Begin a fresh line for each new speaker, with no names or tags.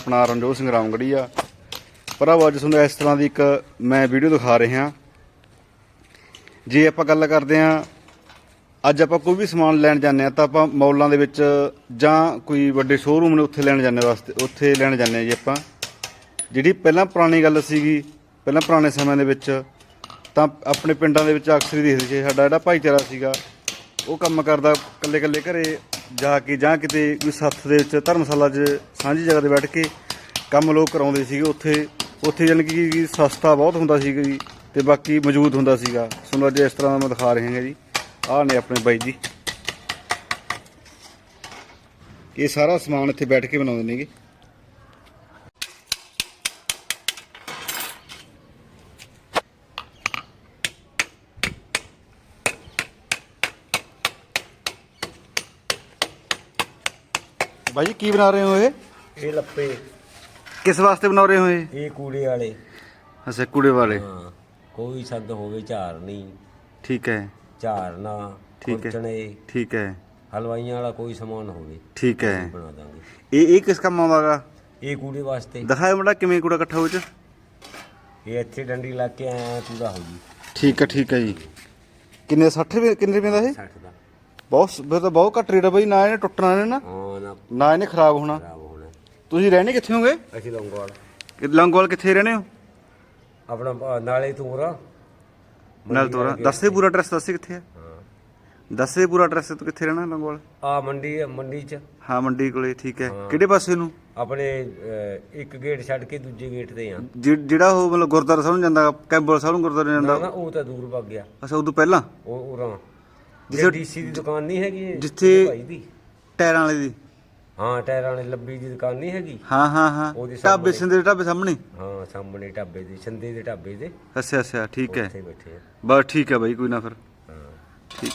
ਆਪਣਾ ਰਣਜੋਤ ਸਿੰਘ ਰਾਮਗੜੀ ਆ। ਭਰਾਵੋ ਅੱਜ ਤੁਹਾਨੂੰ ਇਸ ਤਰ੍ਹਾਂ ਦੀ ਇੱਕ ਮੈਂ ਵੀਡੀਓ ਦਿਖਾ ਰਿਹਾ ਜੇ ਆਪਾਂ ਗੱਲ ਕਰਦੇ ਹਾਂ, ਅੱਜ ਆਪਾਂ ਕੋਈ ਵੀ ਸਮਾਨ ਲੈਣ ਜਾਂਦੇ ਆ ਤਾਂ ਆਪਾਂ ਮੌਲਾਂ ਦੇ ਵਿੱਚ ਜਾਂ ਕੋਈ ਵੱਡੇ ਸ਼ੋਰੂਮ ਨੇ ਉੱਥੇ ਲੈਣ ਜਾਂਦੇ ਵਾਸਤੇ, ਉੱਥੇ ਲੈਣ ਜਾਂਦੇ ਆ ਜੀ ਆਪਾਂ। ਜਿਹੜੀ ਪਹਿਲਾਂ ਪੁਰਾਣੀ ਗੱਲ ਸੀਗੀ, ਪਹਿਲਾਂ ਪੁਰਾਣੇ ਸਮਿਆਂ ਦੇ ਵਿੱਚ, ਤਾਂ ਆਪਣੇ ਪਿੰਡਾਂ ਦੇ ਵਿੱਚ ਅਕਸਰ ਹੀ ਦੇਖਦੇ ਸੀ, ਸਾਡਾ ਜਿਹੜਾ ਭਾਈਚਾਰਾ ਸੀਗਾ, ਉਹ ਕੰਮ ਕਰਦਾ ਇਕੱਲੇ ਇਕੱਲੇ ਘਰੇ ਜਾ ਕੇ ਜਾਂ ਕਿਤੇ ਕੋਈ ਸੱਥ ਦੇ ਵਿੱਚ ਧਰਮਸ਼ਾਲਾ 'ਚ ਸਾਂਝੀ ਜਗ੍ਹਾ ਤੇ ਬੈਠ ਕੇ ਕੰਮ ਲੋਕ ਕਰਾਉਂਦੇ ਸੀਗੇ, ਉੱਥੇ ਉੱਥੇ ਜਾਣੀ ਕਿ ਸਸਤਾ ਬਹੁਤ ਹੁੰਦਾ ਸੀਗਾ ਜੀ ਤੇ ਬਾਕੀ ਮੌਜੂਦ ਹੁੰਦਾ ਸੀਗਾ। ਤੁਹਾਨੂੰ ਅੱਜ ਇਸ ਤਰ੍ਹਾਂ ਦਾ ਮੈਂ ਦਿਖਾ ਰਿਹਾ ਹਾਂ ਜੀ। ਆਹ ਨੇ ਆਪਣੇ ਬਾਈ ਜੀ। ਇਹ ਸਾਰਾ ਸਮਾਨ ਇੱਥੇ ਬੈਠ ਕੇ ਬਣਾਉਂਦੇ ਨੇਗੇ। ਬਾਈ ਜੀ ਕੀ ਬਣਾ ਰਹੇ ਹੋ ਇਹ?
ਇਹ ਲੱਪੇ।
ਕਿਸ ਵਾਸਤੇ ਬਣਾ ਰਹੇ ਹੋ ਇਹ?
ਇਹ ਕੂੜੇ ਵਾਲੇ।
ਅੱਛਾ ਕੁੜੇ ਵਾਲੇ।
ਹਾਂ ਕੋਈ ਸੰਦ ਹੋਵੇ ਝਾਰ ਨਹੀਂ।
ਠੀਕ ਹੈ।
ਝਾਰਨਾ
ਠੀਕ ਹੈ।
ਕੁਰਚਣੇ
ਠੀਕ ਹੈ।
ਹਲਵਾਈਆਂ ਵਾਲਾ ਕੋਈ ਸਮਾਨ ਹੋਵੇ
ਠੀਕ ਹੈ।
ਬਣਾ ਦਾਂਗੇ।
ਇਹ ਇਹ ਕਿਸ ਕੰਮ ਆਉਂਦਾਗਾ?
ਇਹ ਕੂੜੇ ਵਾਸਤੇ।
ਦਿਖਾਓ ਮੁੰਡਾ ਕਿਵੇਂ ਕੂੜਾ ਇਕੱਠਾ ਹੋ ਚ?
ਇਹ ਇੱਥੇ ਡੰਡੀ ਲਾ ਕੇ ਆਇਆ ਕੂੜਾ ਹੋ ਜੀ।
ਠੀਕ ਹੈ ਠੀਕ ਹੈ ਜੀ। ਕਿੰਨੇ 60 ਰੁਪਏ ਕਿੰਨੇ ਰੁਪਏ ਦਾ ਇਹ?
60 ਦਾ।
ਬਹੁਤ ਫਿਰ ਤਾਂ ਬਹੁਤ ਘੱਟ ਰੇਟ ਆ ਬਈ ਨਾ ਇਹਨੇ ਟੁੱਟਣਾ ਨੇ ਨਾ।
ਹਾਂ ਨਾ।
ਨਾ ਇਹਨੇ ਖਰਾਬ ਹੋਣਾ।
ਖਰਾਬ ਹੋਣਾ।
ਤੁਸੀਂ ਰਹਿਣੇ ਕਿੱਥੇ ਹੋਗੇ?
ਅਸੀਂ ਲੰਗਵਾਲ।
ਲੰਗੋਵਾਲ ਕਿੱਥੇ ਰਹਿੰਦੇ ਹੋ?
ਆਪਣਾ ਨਾਲੇ ਤੋਰਾ।
ਨਾਲ ਤੋਰਾ। ਦੱਸੇ ਪੂਰਾ ਐਡਰੈਸ ਦੱਸੇ ਕਿੱਥੇ ਹਾਂ। ਦੱਸੇ ਪੂਰਾ ਐਡਰੈਸ ਤੂੰ ਕਿੱਥੇ ਰਹਿਣਾ ਲੰਗੋਵਾਲ?
ਆ ਮੰਡੀ ਹੈ, ਮੰਡੀ ਚ।
ਹਾਂ ਮੰਡੀ ਕੋਲੇ ਠੀਕ ਹੈ। ਕਿਹੜੇ ਪਾਸੇ ਨੂੰ?
ਆਪਣੇ ਇੱਕ ਗੇਟ ਛੱਡ ਕੇ ਦੂਜੇ ਗੇਟ ਤੇ ਆ।
ਜਿ- ਜਿਹੜਾ ਉਹ ਮਤਲਬ ਗੁਰਦੁਆਰਾ ਸਾਹਿਬ ਨੂੰ ਜਾਂਦਾ ਕੈਂਬਲ ਸਾਹਿਬ ਨੂੰ ਗੁਰਦੁਆਰੇ
ਨਾ
ਜਾਂਦਾ?
ਨਾ ਉਹ ਤਾਂ ਦੂਰ ਭੱਗ ਗਿਆ।
ਅੱਛਾ ਉਦੋਂ ਪਹਿਲਾਂ?
ਉਹ ਉਰਾਂ ਜਿੱਥੇ- ਡੀਸੀ ਦੀ ਦੁਕਾਨ ਨਹੀਂ ਹੈਗੀ ਇਹ,
ਜਿੱਥੇ-
ਭਾਈ ਦੀ।
ਟਾਇਰਾਂ ਵਾਲੇ ਦੀ।
ਹਾਂ ਟਾਇਰਾਂ ਵਾਲੀ ਲੱਭੀ ਦੀ ਦੁਕਾਨ ਨਹੀਂ ਹੈਗੀ।
ਹਾਂ ਹਾਂ ਹਾਂ।
ਉਹਦੇ
ਢਾਬੇ
ਸਾਹਮਣੇ।
ਸਿੰਦੇ ਦੇ ਢਾਬੇ ਸਾਹਮਣੇ?
ਹਾਂ ਸਾਹਮਣੇ ਢਾਬੇ ਦੇ ਛੰਦੇ ਦੇ ਢਾਬੇ ਦੇ।
ਅੱਛਾ ਅੱਛਾ ਠੀਕ ਹੈ।
ਉੱਥੇ ਬੈਠੇ ਆ।
ਬਸ ਠੀਕ ਹੈ ਬਾਈ ਕੋਈ ਨਾ ਫਿਰ।
ਹਾਂ।
ਠੀਕ।